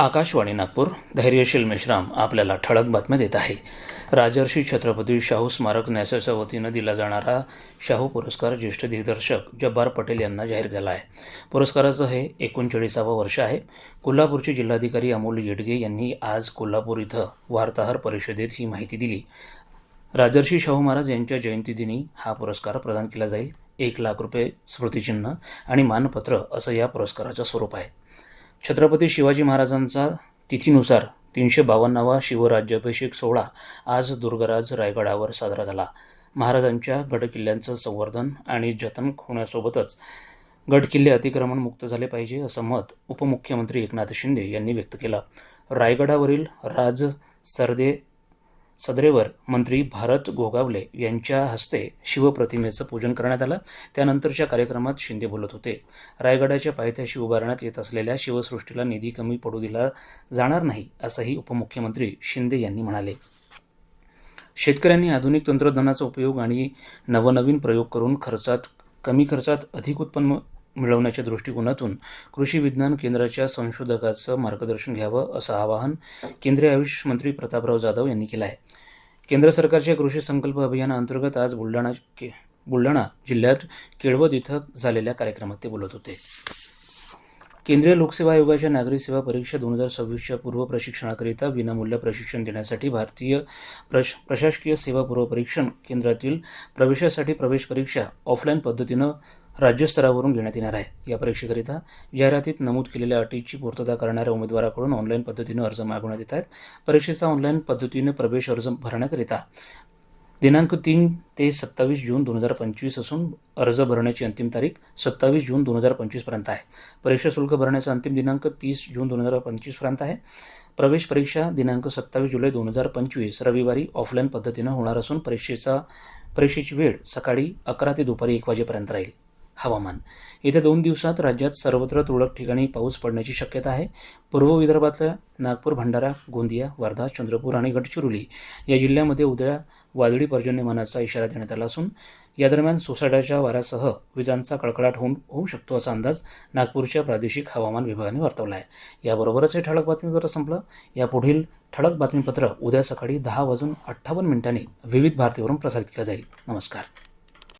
आकाशवाणी नागपूर धैर्यशील मेश्राम आपल्याला ठळक बातम्या देत आहे. राजर्षी छत्रपती शाहू स्मारक न्यासाच्या वतीनं दिला जाणारा शाहू पुरस्कार ज्येष्ठ दिग्दर्शक जब्बार पटेल यांना जाहीर झाला आहे. पुरस्काराचं हे एकोणचाळीसावं वर्ष आहे. कोल्हापूरचे जिल्हाधिकारी अमोल येडगे यांनी आज कोल्हापूर इथं वार्ताहर परिषदेत ही माहिती दिली. राजर्षी शाहू महाराज यांच्या जयंतीदिनी हा पुरस्कार प्रदान केला जाईल. एक लाख रुपये स्मृतिचिन्ह आणि मानपत्र असं या पुरस्काराचं स्वरूप आहे. छत्रपती शिवाजी महाराजांचा तिथीनुसार तीनशे बावन्नावा शिवराज्याभिषेक सोहळा आज दुर्गराज रायगडावर साजरा झाला. महाराजांच्या गडकिल्ल्यांचं संवर्धन आणि जतन होण्यासोबतच गडकिल्ले अतिक्रमण मुक्त झाले पाहिजे असं मत उपमुख्यमंत्री एकनाथ शिंदे यांनी व्यक्त केलं. रायगडावरील राज सरदे सदरेवर मंत्री भारत गोगावले यांच्या हस्ते शिवप्रतिमेचं पूजन करण्यात आलं. त्यानंतरच्या कार्यक्रमात शिंदे बोलत होते. रायगडाच्या पायथ्याशी उभारण्यात येत असलेल्या शिवसृष्टीला निधी कमी पडू दिला जाणार नाही असंही उपमुख्यमंत्री शिंदे यांनी म्हणाले. शेतकऱ्यांनी आधुनिक तंत्रज्ञानाचा उपयोग आणि नवनवीन प्रयोग करून खर्चात कमी खर्चात अधिक उत्पन्न मिळवण्याच्या दृष्टिकोनातून कृषी विज्ञान केंद्राच्या संशोधकाचं मार्गदर्शन घ्यावं असं आवाहन केंद्रीय आयुष मंत्री प्रतापराव जाधव यांनी केलं आहे. केंद्र सरकारच्या कृषी संकल्प अभियानाअंतर्गत आज बुलढाणा के बुलढाणा जिल्ह्यात केळवद इथं झालेल्या कार्यक्रमात ते बोलत होते. केंद्रीय लोकसेवा आयोगाच्या नागरी सेवा परीक्षा दोन हजार सव्वीसच्या पूर्व प्रशिक्षणाकरिता विनामूल्य प्रशिक्षण देण्यासाठी भारतीय प्रश प्रशासकीय सेवा पूर्व परीक्षण केंद्रातील प्रवेशासाठी प्रवेश परीक्षा ऑफलाईन पद्धतीनं राज्यस्तरावरून घेण्यात येणार आहे. या परीक्षेकरिता जाहिरातीत नमूद केलेल्या अटीची पूर्तता करणाऱ्या उमेदवाराकडून ऑनलाईन पद्धतीनं अर्ज मागवण्यात येत आहेत. परीक्षेचा ऑनलाईन पद्धतीनं प्रवेश अर्ज भरण्याकरिता दिनांक तीन ते सत्तावीस जून दोन हजार पंचवीस असून अर्ज भरण्याची अंतिम तारीख सत्तावीस जून दोन हजार पंचवीसपर्यंत आहे. परीक्षा शुल्क भरण्याचा अंतिम दिनांक तीस जून दोन हजार पंचवीसपर्यंत आहे. प्रवेश परीक्षा दिनांक सत्तावीस जुलै दोन हजार पंचवीस रविवारी ऑफलाईन पद्धतीनं होणार असून परीक्षेचा परीक्षेची वेळ सकाळी अकरा ते दुपारी एक वाजेपर्यंत राहील. हवामान. येत्या दोन दिवसात राज्यात सर्वत्र तुरळक ठिकाणी पाऊस पडण्याची शक्यता आहे. पूर्व विदर्भातल्या नागपूर भंडारा गोंदिया वर्धा चंद्रपूर आणि गडचिरोली या जिल्ह्यामध्ये उद्या वादळी पर्जन्यमानाचा इशारा देण्यात आला असून या दरम्यान सोसाट्याच्या वाऱ्यासह विजांचा कडकडाट होऊन होऊ शकतो असा अंदाज नागपूरच्या प्रादेशिक हवामान विभागाने वर्तवला आहे याबरोबरच हे ठळक बातमीपत्र संपलं. यापुढील ठळक बातमीपत्र उद्या सकाळी दहा वाजून अठ्ठावन्न मिनिटांनी विविध भारतीवरून प्रसारित केलं जाईल. नमस्कार.